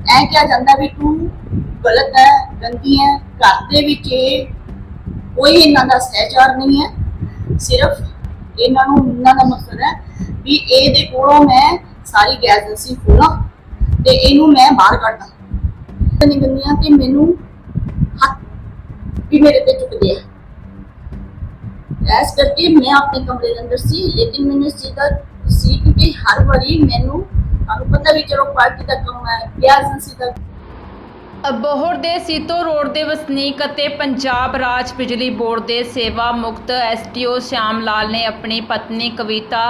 ਐ ਕਿਹਾ ਜਾਂਦਾ ਵੀ ਤੂੰ ਗਲਤ ਹੈ, ਗੰਦੀ ਹੈ, ਘਰ ਦੇ ਵਿੱਚ ਇਹ ਕੋਈ ਇਹਨਾਂ ਦਾ ਸਹਿਚਾਰ ਨਹੀਂ ਹੈ। ਸਿਰਫ ਇਹਨਾਂ ਨੂੰ, ਇਹਨਾਂ ਦਾ ਮਕਸਦ ਹੈ ਵੀ ਇਹਦੇ ਕੋਲੋਂ ਮੈਂ ਸਾਰੀ ਗੈਸ ਏਜੰਸੀ ਖੋਲਾਂ ਤੇ ਇਹਨੂੰ ਮੈਂ ਬਾਹਰ ਕੱਢਦਾ। ਨਹੀਂ ਗੰਦੀਆਂ ਤੇ ਮੈਨੂੰ ਹੱਥ ਵੀ ਮੇਰੇ ਤੇ ਚੁੱਕਦੇ ਆ। ਐਸ ਕਰਕੇ ਮੈਂ ਆਪਣੇ ਕਮਰੇ ਦੇ ਅੰਦਰ ਸੀ, ਲੇਕਿਨ ਮੈਨੂੰ ਇਸ ਚੀਜ਼ ਸੀ ਕਿ ਹਰ ਵਾਰੀ ਮੈਨੂੰ ਤੁਹਾਨੂੰ ਪਤਾ ਵੀ ਚਲੋ ਪਾਰਟੀ ਦਾ ਕੰਮ ਹੈ ਗੈਸ ਏਜੰਸੀ ਦਾ ਅਬੋਹਰ ਦੇ ਸੀਤੋ ਰੋਡ ਦੇ ਵਸਨੀਕ ਅਤੇ ਪੰਜਾਬ ਰਾਜ ਬਿਜਲੀ ਬੋਰਡ ਦੇ ਸੇਵਾ ਮੁਕਤ ਐਸਟੀਓ ਸ਼ਿਆਮ ਲਾਲ ਨੇ ਆਪਣੀ ਪਤਨੀ ਕਵਿਤਾ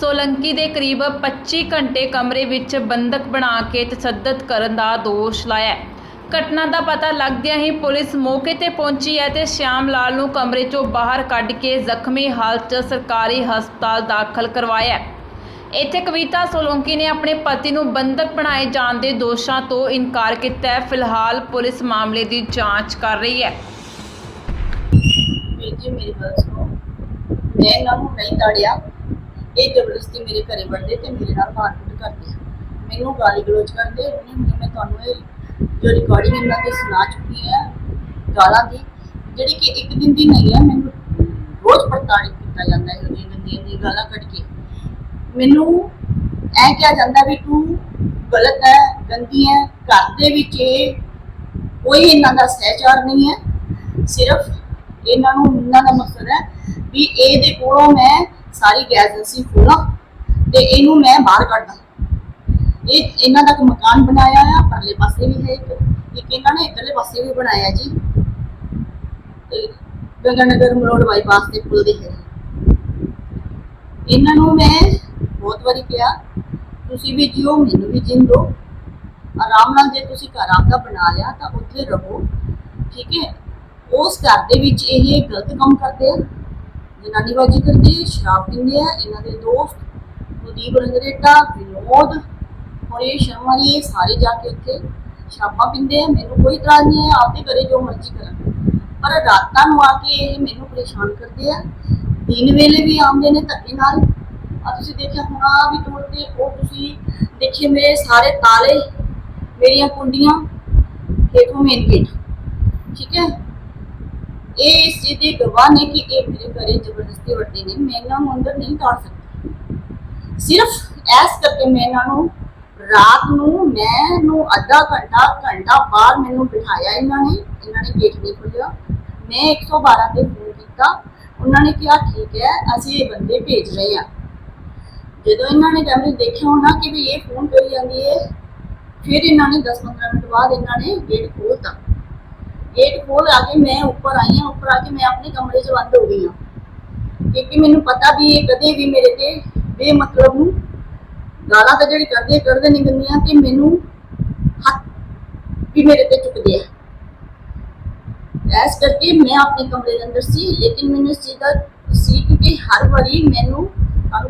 ਸੋਲੰਕੀ ਦੇ ਕਰੀਬ 25 ਘੰਟੇ ਕਮਰੇ ਵਿੱਚ ਬੰਦਕ ਬਣਾ ਕੇ ਤਸ਼ੱਦਦ ਕਰਨ ਦਾ ਦੋਸ਼ ਲਾਇਆ ਹੈ। ਘਟਨਾ ਦਾ ਪਤਾ ਲੱਗਦਿਆਂ ਹੀ ਪੁਲਿਸ ਮੌਕੇ ਤੇ ਪਹੁੰਚੀ ਹੈ ਤੇ ਸ਼ਿਆਮ ਲਾਲ ਨੂੰ ਕਮਰੇ ਚੋਂ ਬਾਹਰ ਕੱਢ ਕੇ ਜ਼ਖਮੀ ਹਾਲਤ 'ਚ ਸਰਕਾਰੀ ਹਸਪਤਾਲ ਦਾਖਲ ਕਰਵਾਇਆ ਹੈ। ਇੱਥੇ ਕਵਿਤਾ ਸੋਲੰਕੀ ਨੇ ਆਪਣੇ ਪਤੀ ਨੂੰ ਬੰਦਕ ਬਣਾਏ ਜਾਣ ਦੇ ਦੋਸ਼ਾਂ ਤੋਂ ਇਨਕਾਰ ਕੀਤਾ ਹੈ। ਫਿਲਹਾਲ ਪੁਲਿਸ ਮਾਮਲੇ ਦੀ ਜਾਂਚ ਕਰ ਰਹੀ ਹੈ। ਵੀਰ ਜੀ, ਮੇਰੀ ਗੱਲ ਸੁਣੋ। ਮੈਂ ਇਹਨਾਂ ਨੂੰ ਨਹੀਂ ਤਾੜਿਆ। ਇਹ ਜ਼ਬਰਦਸਤੀ ਮੇਰੇ ਘਰੇ ਵੜਦੇ ਤੇ ਮੇਰੇ ਨਾਲ ਮਾਰਕੁੱਟ ਕਰਦੇ ਆ। ਮੈਨੂੰ ਗਾਲੀ ਗਲੋਚ ਕਰਦੇ। ਉਹਨੇ ਹੁਣ ਮੈਂ ਤੁਹਾਨੂੰ ਇਹ ਜੋ ਰਿਕਾਰਡਿੰਗ ਇਹਨਾਂ ਤੇ ਸੁਣਾ ਚੁੱਕੀ ਹੈ, ਗਾਲਾਂ ਦੀ, ਜਿਹੜੀ ਕਿ ਇੱਕ ਦਿਨ ਦੀ ਨਹੀਂ ਹੈ, ਮੈਨੂੰ ਰੋਜ਼ ਪ੍ਰਤਾੜਿਤ ਕੀਤਾ ਜਾਂਦਾ ਹੈ। ਉਹਦੀ ਗੰਦੀਆਂ ਦੀ ਗਾਲਾਂ ਕੱਢ ਕੇ। ਮੈਨੂੰ ਐ ਕਿਹਾ ਜਾਂਦਾ ਵੀ ਤੂੰ ਗਲਤ ਹੈ, ਗੰਦੀ ਹੈ, ਘਰ ਦੇ ਵਿੱਚ ਇਹ ਕੋਈ ਇਹਨਾਂ ਦਾ ਸਹਿਚਾਰ ਨਹੀਂ ਹੈ। ਸਿਰਫ ਇਹਨਾਂ ਨੂੰ, ਇਹਨਾਂ ਦਾ ਮਕਸਦ ਹੈ ਵੀ ਇਹਦੇ ਕੋਲੋਂ ਮੈਂ ਸਾਰੀ ਗੈਸ ਏਜੰਸੀ ਖੋਲਾਂ ਤੇ ਇਹਨੂੰ ਮੈਂ ਬਾਹਰ ਕੱਢਦਾ। ਇਹ ਇਹਨਾਂ ਦਾ ਇੱਕ ਮਕਾਨ ਬਣਾਇਆ ਆ, ਪਰਲੇ ਪਾਸੇ ਵੀ ਹੈ ਇੱਕ ਇੱਕ ਇਹਨਾਂ ਨੇ ਇਧਰਲੇ ਪਾਸੇ ਵੀ ਬਣਾਇਆ ਜੀ। ਤੇ ਗੰਗਾ ਗੰਗਾਨਗਰ ਮਰੋੜ ਬਾਈਪਾਸ ਤੇ ਪੁੱਲ ਦੇ ਹੈ ਇਹਨਾਂ ਨੂੰ ਮੈਂ ਬਹੁਤ ਵਾਰੀ ਕਿਹਾ ਤੁਸੀਂ ਵੀ ਜਿਓ ਮੈਨੂੰ ਵੀ ਜਿਉਣ ਦਿਓ। ਆਰਾਮ ਨਾਲ ਜੇ ਤੁਸੀਂ ਘਰ ਆਪਦਾ ਬਣਾ ਲਿਆ ਤਾਂ ਉੱਥੇ ਰਹੋ ਠੀਕ ਹੈ? ਉਸ ਘਰ ਦੇ ਵਿੱਚ ਇਹ ਗਲਤ ਕੰਮ ਕਰਦੇ ਆ। ਜਨਾਨੀਬਾਜੀ ਕਰਦੇ ਆ, ਸ਼ਰਾਬ ਪੀਂਦੇ ਆ ਇਹਨਾਂ ਦੇ ਦੋਸਤ ਕੁਲਦੀਪ ਰੰਗਰੇਟਾ ਵਿਨੋਦ ਔਰ ਸ਼ਰਮਾ ਜੀ ਇਹ ਸਾਰੇ ਜਾ ਕੇ ਉੱਥੇ ਸ਼ਰਾਬਾਂ ਪੀਂਦੇ ਆ। ਮੈਨੂੰ ਕੋਈ ਇਤਰਾਜ਼ ਨਹੀਂ ਹੈ ਆਪਦੇ ਘਰੇ ਜੋ ਮਰਜ਼ੀ ਕਰਨ। ਪਰ ਰਾਤਾਂ ਨੂੰ ਆ ਕੇ ਇਹ ਮੈਨੂੰ ਪਰੇਸ਼ਾਨ ਕਰਦੇ ਆ। ਦਿਨ ਵੇਲੇ ਵੀ ਆਉਂਦੇ ਨੇ ਧੱਕੇ ਨਾਲ। ਆ ਤੁਸੀਂ ਦੇਖਿਆ ਹੋਣਾ ਵੀ ਤੋੜ ਤੋੜਦੇ ਉਹ ਤੁਸੀਂ ਦੇਖੇ ਮੇਰੇ ਸਾਰੇ ਤਾਲੇ ਮੇਰੀਆਂ ਕੁੰਡੀਆਂ ਦੇਖੋ ਮੇਨ ਗੇਟ ਠੀਕ ਹੈ? ਇਹ ਇਸ ਚੀਜ਼ ਦੇ ਗਵਾਹ ਨੇ ਕਿ ਇਹ ਮੇਰੇ ਘਰੇ ਜ਼ਬਰਦਸਤੀ ਵੜਦੇ ਨੇ ਮੈਂ ਇਹਨਾਂ ਨੂੰ ਅੰਦਰ ਨਹੀਂ ਤਾੜ ਸਕਦੀ। ਸਿਰਫ ਐਸ ਕਰਕੇ ਮੈਂ ਇਹਨਾਂ ਨੂੰ ਰਾਤ ਨੂੰ, ਮੈਂ ਨੂੰ ਅੱਧਾ ਘੰਟਾ ਘੰਟਾ ਬਾਹਰ ਮੈਨੂੰ ਬਿਠਾਇਆ ਇਹਨਾਂ ਨੇ ਇਹਨਾਂ ਨੇ ਗੇਟ ਨਹੀਂ ਖੋਲਿਆ ਮੈਂ 112 ਤੇ ਫੋਨ ਕੀਤਾ, ਉਹਨਾਂ ਨੇ ਕਿਹਾ, ਠੀਕ ਹੈ, ਅਸੀਂ ਇਹ ਬੰਦੇ ਭੇਜ ਰਹੇ ਹਾਂ। ਜਦੋਂ ਇਹਨਾਂ ਨੇ ਕੈਮਰੇ ਦੇਖਿਆ ਹੋਣਾ ਕਿ ਵੀ ਇਹ ਫੋਨ ਕਰੀ ਜਾਂਦੀ ਹੈ ਫਿਰ ਇਹਨਾਂ ਨੇ 10-15 ਮਿੰਟ ਬਾਅਦ ਇਹਨਾਂ ਨੇ ਗੇਟ ਖੋਲ੍ਹਤਾ ਗੇਟ ਖੋਲ ਆ ਕੇ ਮੈਂ ਉੱਪਰ ਆਈ ਹਾਂ, ਉੱਪਰ ਆ ਕੇ ਮੈਂ ਆਪਣੇ ਕਮਰੇ 'ਚ ਬੰਦ ਹੋ ਗਈ ਹਾਂ। ਕਿਉਂਕਿ ਮੈਨੂੰ ਪਤਾ ਵੀ ਇਹ ਕਦੇ ਵੀ ਮੇਰੇ ਤੇ ਬੇਮਤਲਬ ਨੂੰ ਗਾਲਾਂ ਤਾਂ ਜਿਹੜੀ ਕਰਦੇ ਕਰਦੇ ਨਹੀਂ ਗੰਦੀਆਂ ਤੇ ਮੈਨੂੰ ਹੱਥ ਵੀ ਮੇਰੇ ਤੇ ਚੁੱਕਦੇ ਆ। ਐਸ ਕਰਕੇ ਮੈਂ ਆਪਣੇ ਕਮਰੇ ਦੇ ਅੰਦਰ ਸੀ, ਲੇਕਿਨ ਮੈਨੂੰ ਇਸ ਚੀਜ਼ ਦਾ ਸੀ ਕਿ ਹਰ ਵਾਰੀ ਮੈਨੂੰ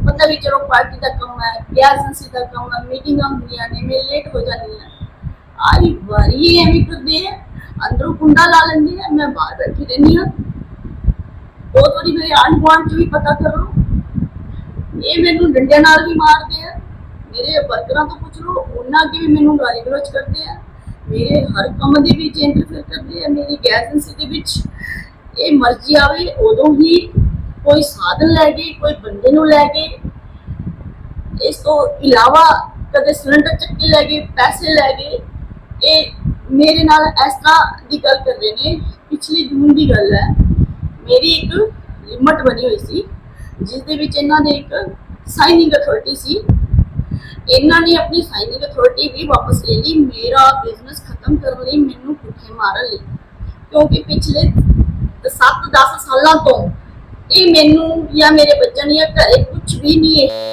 ਪਤਾ ਵੀ ਚਲੋ ਪਾਰਟੀ ਦਾ ਕੰਮ ਹੈ ਗੈਸ ਏਜੰਸੀ ਦਾ ਕੰਮ ਹੈ, ਮੀਟਿੰਗਾਂ ਹੁੰਦੀਆਂ ਨੇ, ਮੈਂ ਲੇਟ ਹੋ ਜਾਂਦੀ ਹਾਂ। ਆਈ ਵਾਰੀ ਐਵੇਂ ਕਰਦੇ ਆ। ਅੰਦਰੋਂ ਕੁੰਡਾ ਲਾ ਲੈਂਦੀ ਹੈ, ਮੈਂ ਬਾਹਰ ਬੈਠੀ ਰਹਿੰਦੀ ਹਾਂ। ਬਹੁਤ ਵਾਰੀ ਮੇਰੇ ਆਂਢ ਗੁਆਂਢ ਚ ਵੀ ਪਤਾ ਕਰੋ, ਇਹ ਮੈਨੂੰ ਡੰਡਿਆਂ ਨਾਲ ਵੀ ਮਾਰਦੇ ਆ। ਮੇਰੇ ਵਰਕਰਾਂ ਤੋਂ ਪੁੱਛ ਲਓ, ਉਹਨਾਂ ਅੱਗੇ ਵੀ ਮੈਨੂੰ ਗਾਲੀ ਗਲੋਚ ਕਰਦੇ ਆ। ਮੇਰੇ ਹਰ ਕੰਮ ਦੇ ਵਿੱਚ ਇੰਟਰਫੇਅਰ ਕਰਦੇ ਆ, ਮੇਰੀ ਗੈਸ ਏਜੰਸੀ ਦੇ ਵਿੱਚ। ਇਹ ਮਰਜ਼ੀ ਆਵੇ, ਉਦੋਂ ਹੀ ਕੋਈ ਸਾਧਨ ਲੈ ਗਏ, ਕੋਈ ਬੰਦੇ ਨੂੰ ਲੈ ਗਏ। ਇਸ ਤੋਂ ਇਲਾਵਾ ਕਦੇ ਸਿਲੰਡਰ ਚੱਕੇ ਲੈ ਗਏ, ਪੈਸੇ ਲੈ ਗਏ। ਇਹ ਮੇਰੇ ਨਾਲ ਇਸ ਤਰ੍ਹਾਂ ਦੀ ਗੱਲ ਕਰਦੇ ਨੇ, ਪਿਛਲੀ ਜੂਨ ਦੀ ਗੱਲ ਹੈ। ਮੇਰੀ ਇੱਕ ਲਿਮਟ ਬਣੀ ਹੋਈ ਸੀ, ਜਿਸ ਦੇ ਵਿੱਚ ਇਹਨਾਂ ਦੇ ਇੱਕ ਸਾਈਨਿੰਗ ਅਥਾਰਟੀ ਸੀ। ਇਹਨਾਂ ਨੇ ਆਪਣੀ ਸਾਈਨਿੰਗ ਅਥਾਰਟੀ ਵੀ ਵਾਪਸ ਲੈ ਲਈ, ਮੇਰਾ ਬਿਜ਼ਨਸ ਖਤਮ ਕਰਨ ਲਈ ਮੈਨੂੰ ਪੁੱਠੇ ਮਾਰਨ ਲਈ। ਕਿਉਂਕਿ ਪਿਛਲੇ 7-10 ਸਾਲਾਂ ਤੋਂ ਇਹ ਮੈਨੂੰ ਜਾਂ ਮੇਰੇ ਬੱਚਿਆਂ ਨੂੰ ਜਾਂ ਘਰੇ ਕੁਝ ਵੀ ਨਹੀਂ ਹੈ।